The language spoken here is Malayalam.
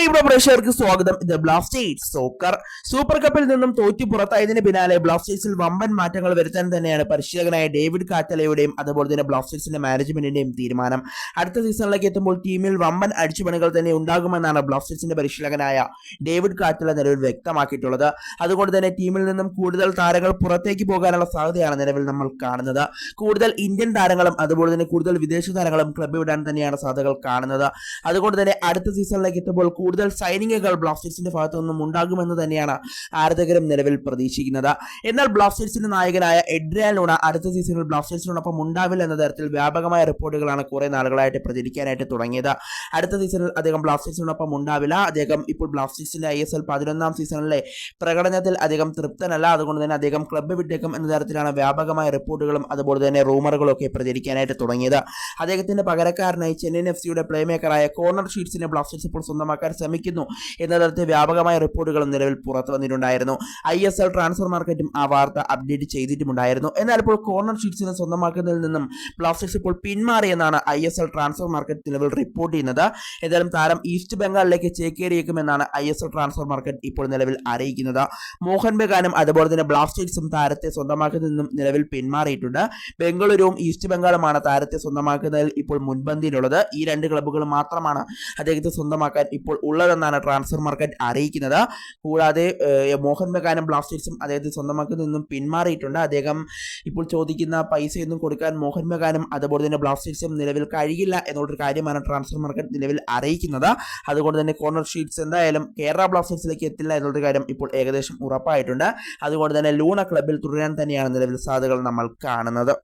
പ്രിയപ്പെട്ട പ്രേക്ഷകർക്ക് സ്വാഗതം. ഇത് ബ്ലാസ്റ്റേഴ്സ് സോക്കർ സൂപ്പർ കപ്പിൽ നിന്നും തോറ്റി പുറത്തായതിന് പിന്നാലെ ബ്ലാസ്റ്റേഴ്സിൽ വമ്പൻ മാറ്റങ്ങൾ വരുത്താൻ തന്നെയാണ് പരിശീലകനായ ഡേവിഡ് കാറ്റലയുടെയും അതുപോലെ തന്നെ ബ്ലാസ്റ്റേഴ്സിന്റെ മാനേജ്മെന്റിന്റെയും തീരുമാനം. അടുത്ത സീസണിലേക്ക് എത്തുമ്പോൾ ടീമിൽ വമ്പൻ അടിച്ചുപണികൾ തന്നെ ഉണ്ടാകുമെന്നാണ് ബ്ലാസ്റ്റേഴ്സിന്റെ പരിശീലകനായ ഡേവിഡ് കാറ്റല നിലവിൽ വ്യക്തമാക്കിയിട്ടുള്ളത്. അതുകൊണ്ട് തന്നെ ടീമിൽ നിന്നും കൂടുതൽ താരങ്ങൾ പുറത്തേക്ക് പോകാനുള്ള സാധ്യതയാണ് നിലവിൽ നമ്മൾ കാണുന്നത്. കൂടുതൽ ഇന്ത്യൻ താരങ്ങളും അതുപോലെ തന്നെ കൂടുതൽ വിദേശ താരങ്ങളും ക്ലബ്ബ് വിടാൻ തന്നെയാണ് സാധ്യതകൾ കാണുന്നത്. അതുകൊണ്ട് തന്നെ അടുത്ത സീസണിലേക്ക് എത്തുമ്പോൾ കൂടുതൽ സൈനികകൾ ബ്ലാസ്റ്റേഴ്സിന്റെ ഭാഗത്തു നിന്നും ഉണ്ടാകുമെന്ന് തന്നെയാണ് ആരാധകരും നിലവിൽ പ്രതീക്ഷിക്കുന്നത്. എന്നാൽ ബ്ലാസ്റ്റേഴ്സിന്റെ നായകനായ എഡ്രിയാൻ ലൂണ അടുത്ത സീസണിൽ ബ്ലാസ്റ്റേഴ്സിനോടൊപ്പം ഉണ്ടാവില്ല എന്ന തരത്തിൽ വ്യാപകമായ റിപ്പോർട്ടുകളാണ് കുറെ നാളുകളായിട്ട് പ്രചരിക്കാനായിട്ട് തുടങ്ങിയത്. അടുത്ത സീസണിൽ അദ്ദേഹം ബ്ലാസ്റ്റേഴ്സിനോടൊപ്പം ഉണ്ടാവില്ല. അദ്ദേഹം ഇപ്പോൾ ബ്ലാസ്റ്റേഴ്സിന്റെ ഐ എസ് എൽ പതിനൊന്നാം സീസണിലെ പ്രകടനത്തിൽ അദ്ദേഹം തൃപ്തനല്ല. അതുകൊണ്ട് തന്നെ അദ്ദേഹം ക്ലബ്ബ് വിട്ടേക്കും എന്ന തരത്തിലാണ് വ്യാപകമായ റിപ്പോർട്ടുകളും അതുപോലെ തന്നെ റൂമറുകളും ഒക്കെ പ്രചരിക്കാനായിട്ട് തുടങ്ങിയത്. അദ്ദേഹത്തിന്റെ പകരക്കാരനായി ചെന്നൈയിൻ എഫ് സിയുടെ പ്ലേമേക്കറായ കോർണർ ഷീറ്റ്സിനെ ബ്ലാസ്റ്റേഴ്സ് ഇപ്പോൾ സ്വന്തമാക്കാൻ ശ്രമിക്കുന്നു. എന്ന തരത്തിൽ വ്യാപകമായ റിപ്പോർട്ടുകളും നിലവിൽ പുറത്തു വന്നിട്ടുണ്ടായിരുന്നു. ഐ എസ് എൽ ട്രാൻസ്ഫർ മാർക്കറ്റും ആ വാർത്ത അപ്ഡേറ്റ് ചെയ്തിട്ടുമുണ്ടായിരുന്നു. എന്നാൽ ഇപ്പോൾ കോർണർ ഷീറ്റ്സിനെ സ്വന്തമാക്കുന്നതിൽ നിന്നും ബ്ലാസ്റ്റേഴ്സ് ഇപ്പോൾ പിന്മാറിയെന്നാണ് I S L transfer market നിലവിൽ റിപ്പോർട്ട് ചെയ്യുന്നത്. ഏതായാലും താരം ഈസ്റ്റ് ബംഗാളിലേക്ക് ചേക്കേറിയേക്കുമെന്നാണ് I S L transfer market ഇപ്പോൾ നിലവിൽ അറിയിക്കുന്നത്. മോഹൻ ബഗാനും അതുപോലെ തന്നെ ബ്ലാസ്റ്റേഴ്സും താരത്തെ സ്വന്തമാക്കുന്നതിൽ നിന്നും നിലവിൽ പിന്മാറിയിട്ടുണ്ട്. ബംഗളൂരുവും ഈസ്റ്റ് ബംഗാളുമാണ് താരത്തെ സ്വന്തമാക്കുന്നതിൽ ഇപ്പോൾ മുൻപന്തിയിലുള്ളത്. ഈ രണ്ട് ക്ലബ്ബുകൾ മാത്രമാണ് അദ്ദേഹത്തെ സ്വന്തമാക്കാൻ ഇപ്പോൾ ഉള്ളതെന്നാണ് ട്രാൻസ്ഫർ മാർക്കറ്റ് അറിയിക്കുന്നത്. കൂടാതെ മോഹൻ ബഗാനും ബ്ലാസ്റ്റേഴ്സും അദ്ദേഹത്തെ സ്വന്തമാക്കുന്നതിൽ നിന്നും പിന്മാറിയിട്ടുണ്ട്. അദ്ദേഹം ഇപ്പോൾ ചോദിക്കുന്ന പൈസയൊന്നും കൊടുക്കാൻ മോഹൻ ബഗാനും അതുപോലെ തന്നെ ബ്ലാസ്റ്റേഴ്സും നിലവിൽ കഴിയില്ല എന്നുള്ളൊരു കാര്യമാണ് ട്രാൻസ്ഫർ മാർക്കറ്റ് നിലവിൽ അറിയിക്കുന്നത്. അതുകൊണ്ട് തന്നെ കോർണർ ഷീറ്റ്സ് എന്തായാലും കേരള ബ്ലാസ്റ്റേഴ്സിലേക്ക് എത്തില്ല എന്നുള്ളൊരു കാര്യം ഇപ്പോൾ ഏകദേശം ഉറപ്പായിട്ടുണ്ട്. അതുകൊണ്ട് തന്നെ ലൂണ ക്ലബിൽ തുടരാൻ തന്നെയാണ് നിലവിൽ സാധ്യതകൾ നമ്മൾ കാണുന്നത്.